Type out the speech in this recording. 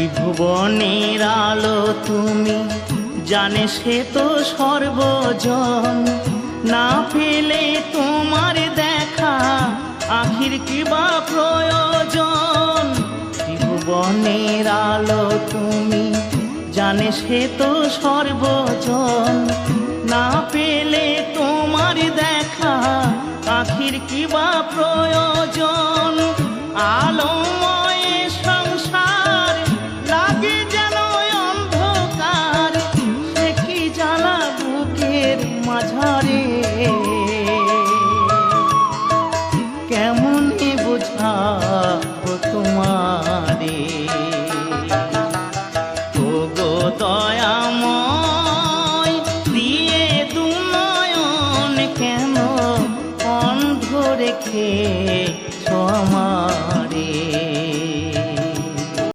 ত্রিভুবনের আলো তুমি। জানে সে তো সর্বজন। না পেলে তোমার দেখা, আখির কিবা প্রয়োজন? ত্রিভুবনের আলো তুমি, জানে সে তো সর্বজন। না পেলে তোমার দেখা, আখির কিবা প্রয়োজন? ঝরে কেমনে বোঝাবো তোমার? গো দয়াময় দিয়ে দুনয়ন কেন অন্ধ রেখে